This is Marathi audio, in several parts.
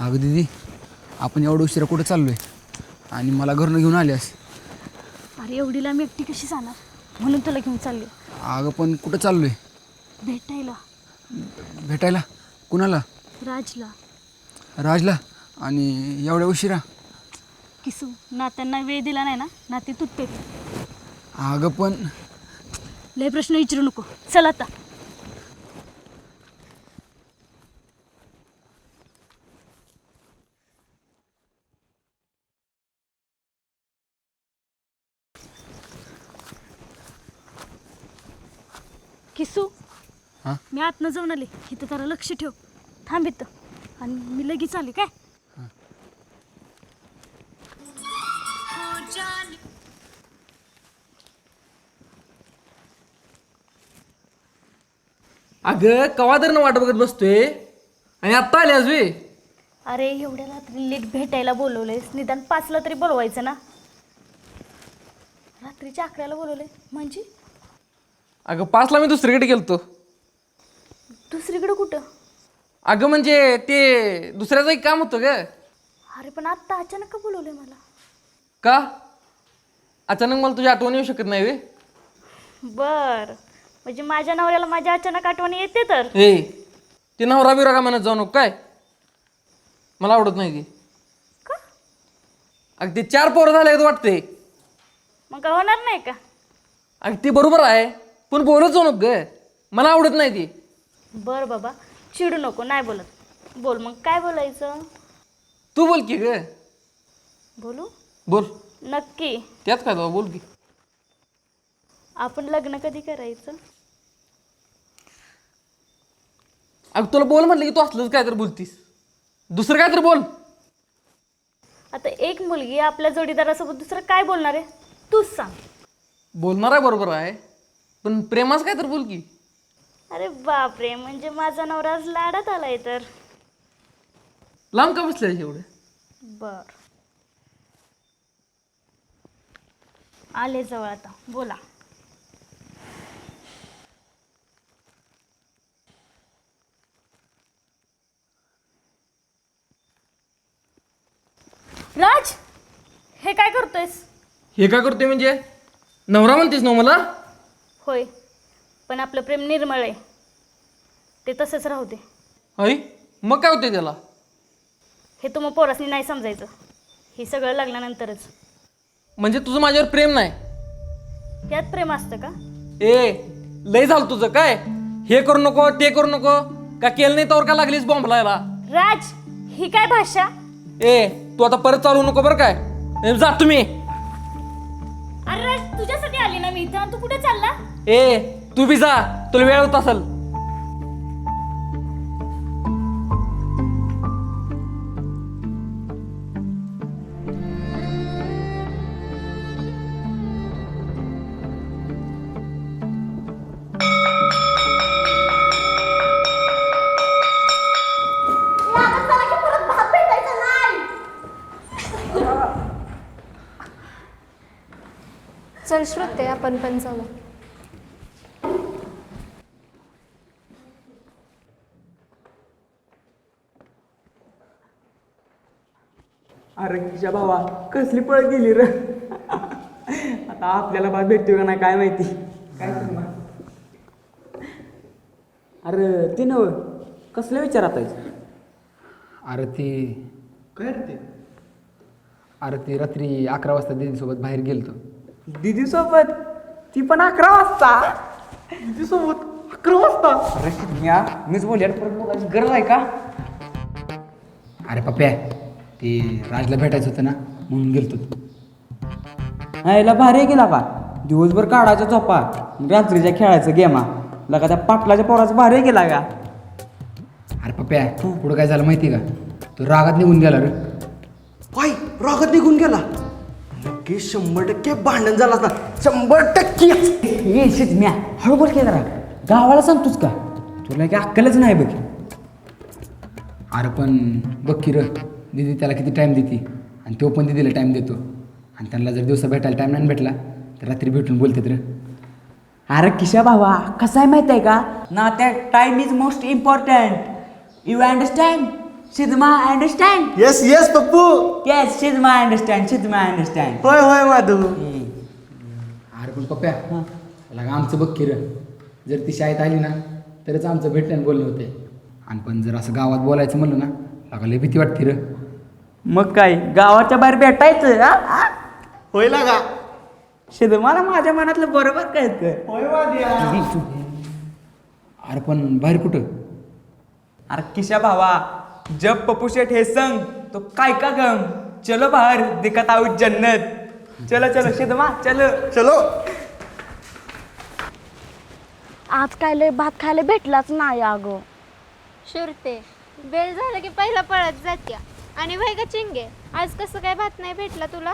अगं दीदी आपण एवढं उशिरा कुठं चाललोय? आणि मला घरनं घेऊन आल्यास अरे एवढीला मी एकटी कशी जाणार? म्हणून तुला घेऊन चालले. अगं पण कुठं चाललोय? भेटायला. भेटायला? कुणाला? राजला. राजला? आणि एवढ्या उशिरा? किसू? नात्यांना वेळ दिला नाही ना? नाते तुटते. अगं पण लय प्रश्न विचारू नको. चल आता. किसू? हां? मी आतनं जाऊन आले. इथं जरा लक्ष ठेव. थांब इथं. आणि मी लगेच आले काय? अगं कवा तर वाट बघत बसतोय? आणि आत्ता आली आज वे अरे एवढ्या रात्री लेट भेटायला बोलवलेस निदान पाचला तरी बोलवायचं ना. रात्रीच्या अकराला बोलवले म्हणजे? अगं पाचला मी दुसरीकडे गेलतो. दुसरीकडं कुठं? अगं म्हणजे ते दुसऱ्याचं एक काम होतं ग. अरे पण आत्ता अचानक का बोलवले मला? का? अचानक मला तुझी आठवण येऊ शकत नाही वे बर. म्हणजे माझ्या नवऱ्याला माझ्या अचानक आठवण येते तर? ए ते नवरा बिरा का म्हणत जाऊ नको? काय? मला आवडत नाही ती. का? अगं ते चार पोरं झाले आहेत वाटते. मग काय होणार नाही का? अगं ते बरोबर आहे पण बोलत जाऊ नको ग. मला आवडत नाही ती. बर बाबा चिडू नको नाही बोलत. बोल मग काय बोलायचं? तू बोल की ग. बोलू? बोल. नक्की. त्यात काय बोल की. आपण लग्न कधी करायचं? अगं तुला बोल म्हटलं की तू असलंच काय तर बोलतीस. दुसरं काय तर बोल. आता एक मुलगी आपल्या जोडीदारासोबत दुसरं काय बोलणार आहे? तूच सांग. बोलणार आहे बरोबर आहे. पण प्रेमाच काय तर बोल की. अरे बापरे म्हणजे माझा नवरा आज लाडात आलाय तर? लांब का बसले एवढे? बर. आले जवळ आता. बोला. राज हे काय करतोयस? हे काय करतोय म्हणजे? नवरा म्हणतेस ना मला? होय पण आपलं प्रेम निर्मळ आहे. ते तसंच राहू दे. आई मग काय होते त्याला? हे तुम्हा पोरासनी नाही समजायचं. हे सगळं लग्नानंतरच. म्हणजे तुझं माझ्यावर प्रेम नाही? यात प्रेम असतं का? ए लय झालं तुझं काय? हे करू नको ते करू नको. का केलं नाही तर का लागलीस बॉम्ब लायला राज ही काय भाषा? ए तू आता परत चालू नको बरं काय. ए, जा तुम्ही. अरे राज तुझ्यासाठी आली ना मी. इथं. आणि तू कुठे चालला? ए तू बी जा. तुला वेळ होत असेल. चल श्रुते आपण पण जाऊ. अरे भावा कसली पळ गेली र? आता आपल्याला बात भेटतोय का नाही काय माहिती? काय अरे ते नव कसल्या विचारात आहे अरे ती काय रे ते? अरे ती रात्री अकरा वाजता दीदीसोबत बाहेर गेलतो. दीदी सोबत ती पण अकरा वाजता. दीदी सोबत अकरा वाजता? अरे शिकण्या मीच बोलले परत बोलायची गरज आहे का? अरे पप्प्या ते राजला भेटायचं होतं ना म्हणून गेलतो. यायला भारी गेला का दिवसभर काढायच्या झोपा रात्रीच्या खेळायचं गेमा. लगा त्या पाटलाच्या पोराचा भारी गेला का अरे पप्प्या पुढं काय झालं माहिती का? तो रागात निघून गेला रे. पाय रागात निघून गेला? नक्की शंभर टक्के भांडण झालं असणार. शंभर टक्के. ये शिकण्या हळू बोल की जरा. गावाला सांगतोस का? तुला काय अक्कलच नाही बघ. अरे पण बघ की र दीदी त्याला किती टाईम देते. आणि तो पण दिदीला टाईम देतो. आणि त्यांना जर दिवसा भेटायला टाईम नाही भेटला तर रात्री भेटून बोलतात रे. अरे किशा भावा कसं आहे माहीत आहे का? ना त्या time is most important you understand Siddhama understand yes yes Pappu yes Siddhama understand Siddhama understand होय होय माधू. अरे पण पप्प्या? लगा आमचं बघ की रे जर ती शाळेत आली ना तरच आमचं भेटणं बोलणं होते आणि पण जर असं गावात बोलायचं म्हणलं ना लगा लय भीती वाटते रे. मग काय गावाच्या बाहेर भेटायचं हा? हा? होय लागा. सिद्धमाला माझ्या मनातलं बरोबर कळतं. होय वाद्या अरे पण बाहेर कुठं? अरे किशा भावा. जब पप्पू शेठ हे संग तो काय का गम चलो बाहर दिखत आऊत जन्नत. चलो चलो सिद्धमा चलो. चलो. आज काय लय भात खायला भेटलाच नाही अगं. शुरते. बेल झालं की पहिला पळत जात्या. आणि वय का चिंगे आज कसं काय भात नाही भेटला तुला?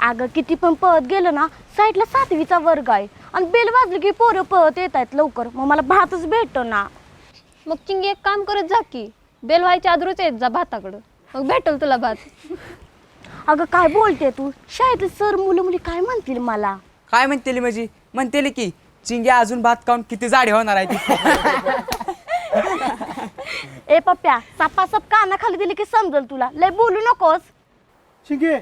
अगं किती पण पळत गेलं ना साईडला सातवीचा वर्ग आहे. आणि बेल वाजली की पोरं पळत येत आहेत लवकर. मग मला भातच भेटतो ना मग चिंगे एक काम करत जा की. बेल व्हायच्या आदरूच येत जा भाताकडं. मग भेटल तुला भात. अगं काय बोलते तू? शाळेतले सर मुलं मुली काय म्हणतील मला? काय म्हणतेली माझी म्हणतेली की चिंग्या अजून भात खाऊन किती जाडे होणार आहे ती. ए पप्प्या सपासप काना खाली दिली की समजल तुला? लय बोलू नकोस. शिंगे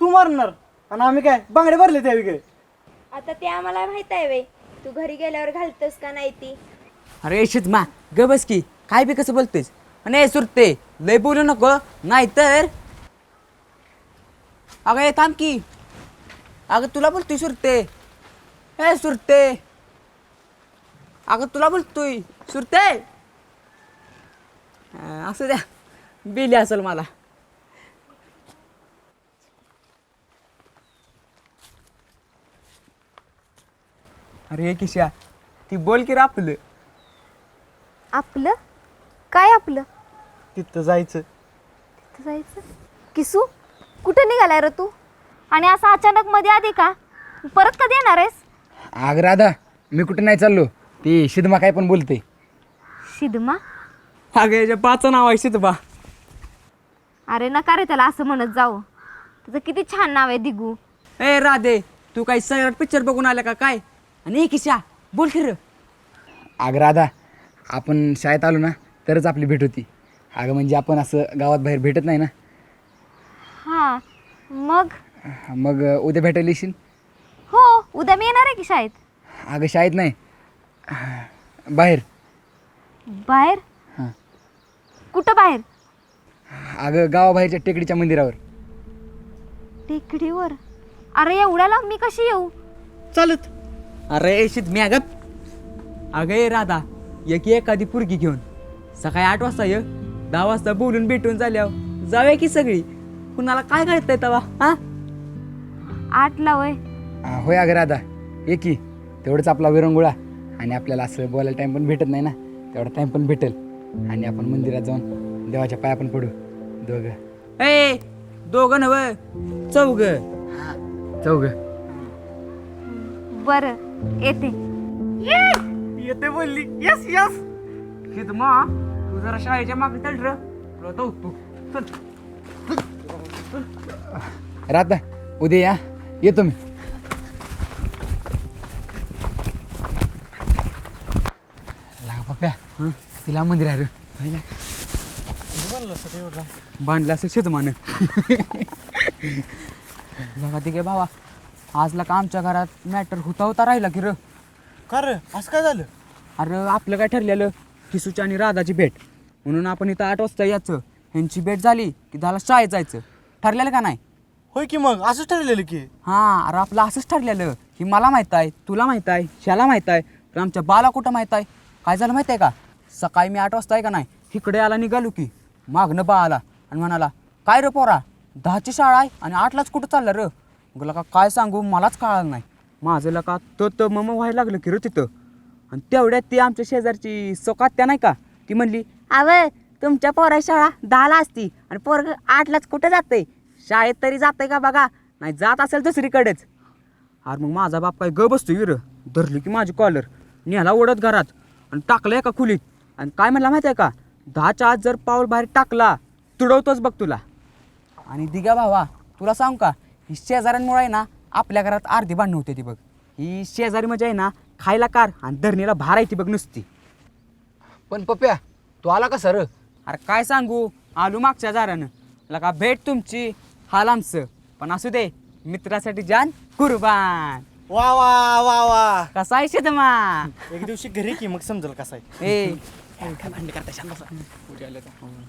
तू मारणार आणि आम्ही काय बांगडे भरले त्या वेगळे. आता ते आम्हाला माहीत आहे वे तू घरी गेल्यावर घालतोस का नाही ती? अरे शिदमा ग बस की. काय बी कसं बोलतेस आणि सुरते लय बोलू नको नाहीतर. अगं ये थांब की. अगं तुला बोलतोय सुरते. हे सुरते. अगं तुला बोलतोय. सुरते. असं द्या. बिली असेल मला. अरे किशा ती बोल की रे आपलं. आपलं? काय आपलं? तिथं जायचं. तिथं जायचं? किसू कुठं निघालाय रे तू? आणि असं अचानक मध्ये आधी का? परत कधी येणार आहेस? अग राधा मी कुठं नाही चाललो. ती शिदमा काय पण बोलते शिदमा? अगं याच्या पाच नाव आहे शितबा अरे नका रे त्याला असं म्हणत जाऊ. त्याचं किती छान नाव आहे दिगू. ए राधे तू काही सैराट पिक्चर बघून आला का काय? आणि ए किशा बोल की रे अगं राधा आपण शाळेत आलो ना तरच आपली भेट होती. अगं म्हणजे आपण असं गावात बाहेर भेटत नाही ना? हां मग? मग उद्या भेटायला येशील? हो उद्या मी येणार आहे की शाळेत? अगं शाळेत नाही. बाहेर. बाहेर? हां. कुठं बाहेर? अगं गावाबाहेरच्या टेकडीच्या मंदिरावर. टेकडीवर? अरे एवढ्या लांब मी कशी येऊ? चालत. अरे शित मी अगं. अगं ए राधा. एक एखादी पुरगी घेऊन. सकाळी आठ वाजता ये. दहा वाजता बोलून भेटून झाल्यावर जाऊया की सगळी. कुणाला काय कळतंय तवा? हा? आठला वय. होय अगं राधा. ये की. तेवढंच आपला विरंगुळा. आणि आपल्याला असं बोलायला टाईम पण भेटत नाही ना? तेवढा टाईम पण भेटेल. आणि आपण मंदिरात जाऊन देवाच्या पाया पण पडू. दोघं. ए दोघं नव चौघ. चौघं. बरं येते. येते बोलली. यस यस शित मा तू जरा शाळेच्या मागे चल र. तुला दौतो चल. राधा उद्या या. येतो मी. लागा पप्प्या. तिला मंदिर आहे रे. बांधलं असं शेतमान बघा ते काय भावा आजला का आमच्या घरात मॅटर होता होता राहिला की र? का रे? असं काय झालं? अरे आपलं काय ठरलेलं? किसूची आणि राधाची भेट. म्हणून आपण इथं आठ वाजता यायचं. ह्यांची भेट झाली की दहाला शाळेत जायचं. ठरलेलं का नाही? होय की मग? असंच ठरलेलं की. हां अरे आपलं असंच ठरलेलं. की मला माहीत आहे तुला माहीत आहे शाला माहीत आहे तर आमच्या बाला कुठं माहीत आहे? काय झालं माहीत आहे का? सकाळी मी आठ वाजता आहे का नाही? इकडे आला निघालो की मागणं बा आला आणि म्हणाला काय रे पोरा? दहाची शाळा आहे आणि आठलाच कुठं चाललं र? मग का काय सांगू? मलाच कळालं नाही. माझं का तो तर मम व्हायला लागलं की र तिथं. आणि तेवढ्यात ती आमच्या शेजारची सोकात्या नाही का? ती म्हणली अव तुमच्या पोरा शाळा दहाला असती आणि पोरग आठलाच कुठं जाते शाळेत तरी जाते का बघा? नाही जात असेल दुसरीकडेच. अरे मग माझा बाप काय ग बसतो विर? धरली की माझी कॉलर न्याला ओढत घरात आणि टाकलं एका खोलीत. आणि काय म्हणला माहिती आहे का? दहाच्या आत जर पाऊल बाहेर टाकला तुडवतोच बघ तुला. आणि दिघा भावा तुला सांग का? ही शेजाऱ्यांमुळे आहे ना आपल्या घरात अर्धी भांडणं होते ती बघ. ही शेजारी म्हणजे आहे ना खायला कार आणि धरणीला भार आहे ती बघ नुसती. पण पप्प्या तू आला का सर? अरे काय सांगू? आलू मागच्या दारानं. लका भेट तुमची हाल आमचं. पण असू दे मित्रासाठी जान कुर्बान. वा वा वा वा. कसा आहे शेतमा एक दिवशी घरी की मग समजेल कसा आहे. ए.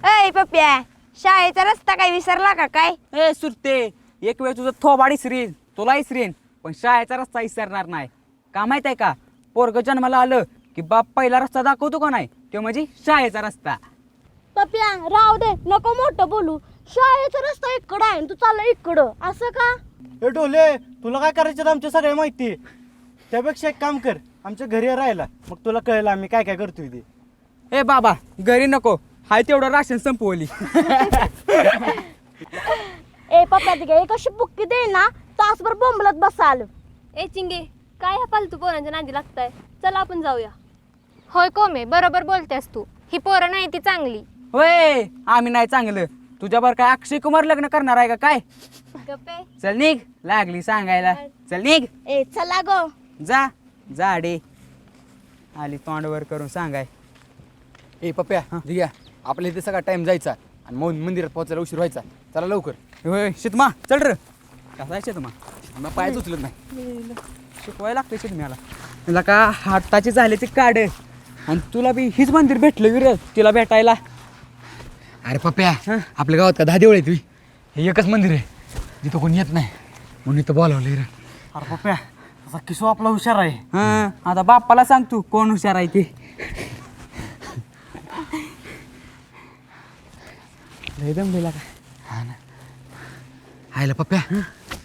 अय पप्प्या शाळेचा रस्ता काय विसरला का काय? ए सुरते एक वेळ तुझं थोबाड इसरीन तुला इसरीन पण शाळेचा रस्ता इसरणार नाही. का माहीत आहे का? पोरग जन्माला आलं की बाप पहिला रस्ता दाखवतो का नाही? तो म्हणजे शाळेचा रस्ता. पप्या राहू दे. नको मोठं बोलू. शाळेचा रस्ता इकडं आहे आणि तू चालला इकडं. असं का? ए डोले तुला काय करायचं आमच्या सगळ्या माहिती? त्यापेक्षा एक काम कर आमच्या घरी राहायला. मग तुला कळलं आम्ही काय काय करतोय ते. ए बाबा घरी नको. हाय तेवढं राशन संपवली. ए पप्या तिघे एक अशी बुक्की दे ना तासभर बोंबलत बसाल. ए चिंगे काय ह्या फालतू पोरांच्या नादी लागताय? चला आपण जाऊया. होय कोमे बरोबर बोलतेस तू. ही पोरं नाही ती चांगली. होय आम्ही नाही चांगलं. तुझ्यावर काय अक्षय कुमार लग्न करणार आहे का? काय? गप्पे. चल निघ. लागली सांगायला. चल निघ. ए चला गो. जा. जा डे. आली तोंडवर करून सांगाय. ए पप्प्या दिघ्या आपल्या इथे सगळा टाइम जायचा. आणि मग मंदिरात पोहोचायला उशीर व्हायचा. चला लवकर. होय शेतमा चल र. कसा आहे शेतमा? मग पायच उचलत नाही. शिकवायला लागते शेतम्याला. तुला का हाताची झाले ते काढ आणि तुला बी हीच मंदिर भेटलं विर तिला भेटायला. अरे पप्प्या आपल्या गावात का दहा देवळ आहे तुम्ही हे एकच मंदिर आहे. जिथं कोणी येत नाही. म्हणून इथं बोलावलं रे. अरे पप्प्या तसा किसो आपला हुशार आहे. हां. आता बाप्पाला सांग तू कोण हुशार आहे ते. लय दमलेला का? आयला पप्प्या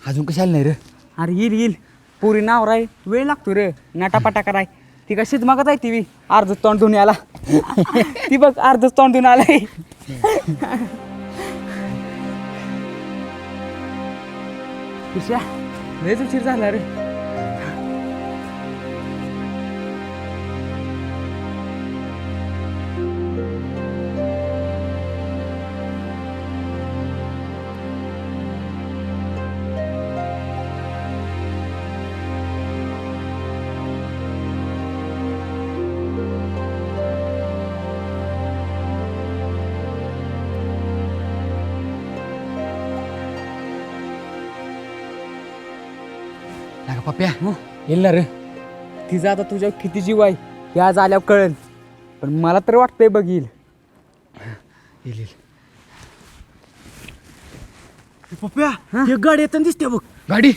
अजून कशाला नाही रे? अरे येईल येईल. पुरी नाव राय वेळ लागतो रे. नाटापाटा कराय. ती कशीच मागत आहे ती बी? अर्ध तोंड धुऊन आला ती बघ अर्ध तोंड धुऊन आलाय. पिशा लयच उशीर झाला रे. का पप्प्या येईल ना रे. तिचा आता तुझ्यावर किती जीव आहे हे आज आल्यावर कळेल. पण मला तर वाटतंय बघ येईल. येईल येईल. पप्प्या एक गाडी येताना दिसते बघ. गाडी?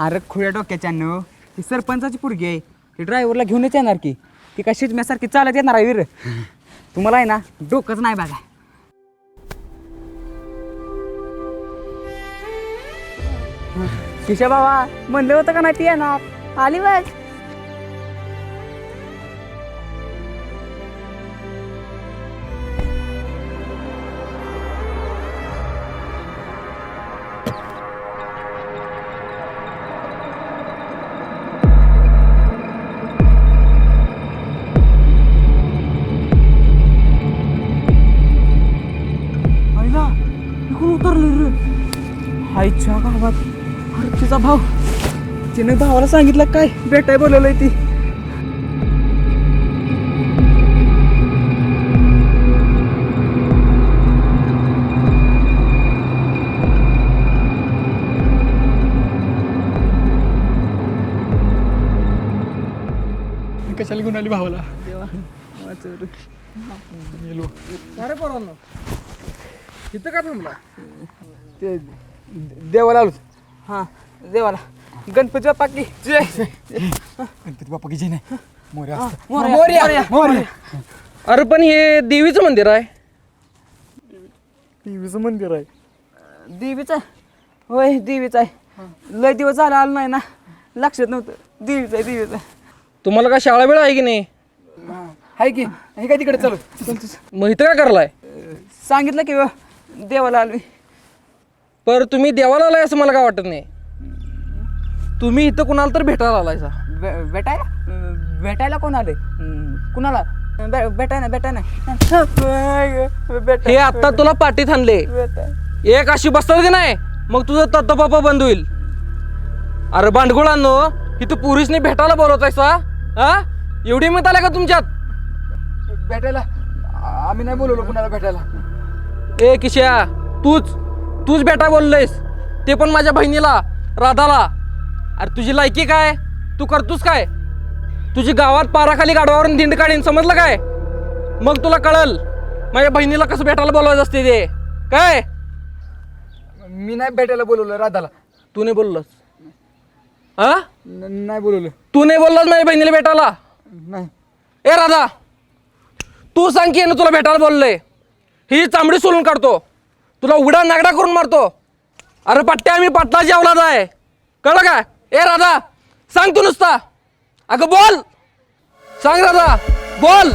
अरे खुळ्या डोक्याच्यानं ती सरपंचाची पुरगी आहे. ती ड्रायव्हरला घेऊनच येणार की. ती काय शिजम्यासारखी चालत येणार आहे वीर. तुम्हाला आहे ना डोकंच नाही बघा किशा बाबा म्हणलं होतं का नाही ती येणार? आली बस आईला इकडून उतरले रे. आईच्या गावात तिचा भाऊ? तिने भावाला सांगितलं काय? भेटाय बोलवलंय ती. कशाला घेऊन आली भावाला? अरे पोरांनो. इथं का थांबला? ते देवाला आलो. हां. देवाला. गणपती बाप्पा की जय. गणपती बाप्पा की जय नाही. मोर्या मोरया, मोर्या मोरया. मोर्या. अरे पण हे देवीचं मंदिर आहे. देवीचं मंदिर आहे. देवीचा? होय देवीचा आहे. लय दिवस झाला आलो नाही ना. लक्षात नव्हतं. देवीचा आहे देवीचा आहे. तुम्हाला काय शाळा वेळ आहे की नाही? हाय की? हे काय तिकडे चलो मग इथं काय करलाय सांगितलं की देवाला आलो पर तुम्ही देवाला आलाय असं मला काय वाटत नाही. तुम्ही इथं कुणाला तर भेटायला आलायसा भे- भेटायला भेटायला कोण आले कुणाला? भे- भेटाय ना भेटाय ना. भेटाय हे आता तुला पाठीत आणले. एक अशी बसतात की नाही? मग तुझं तत्तपापा बंद होईल. अरे भांडगुळांनो इथं पुरुषने भेटायला बोलवतायसा हा? एवढी मत आल्या का तुमच्यात? भेटायला? आम्ही नाही बोलवलो कुणाला भेटायला. ए किशा तूच तूच बेटा बोललोयस ते पण माझ्या बहिणीला राधाला. अरे तुझी लायकी काय? तू करतोस काय? तुझी गावात पाराखाली गाडवावरून दिंड काढीन समजलं काय? मग तुला कळल माझ्या बहिणीला कसं भेटायला बोलवायचं असते ते. काय? मी नाही भेटायला बोलवलं राधाला. तू नाही बोललोस. हा? न- नाही बोलवलं. तू नाही बोललास माझ्या बहिणीला भेटायला? नाही. ए राधा तू सांग की यानं तुला भेटायला बोललंय. ही चांबडी सोलून काढतो. तुला उघडा नागडा करून मारतो. अरे पट्ट्या आम्ही पटला जेवलाच आहे. कळलं काय? ए राधा सांग तू नुसता. अगं बोल. सांग राधा बोल.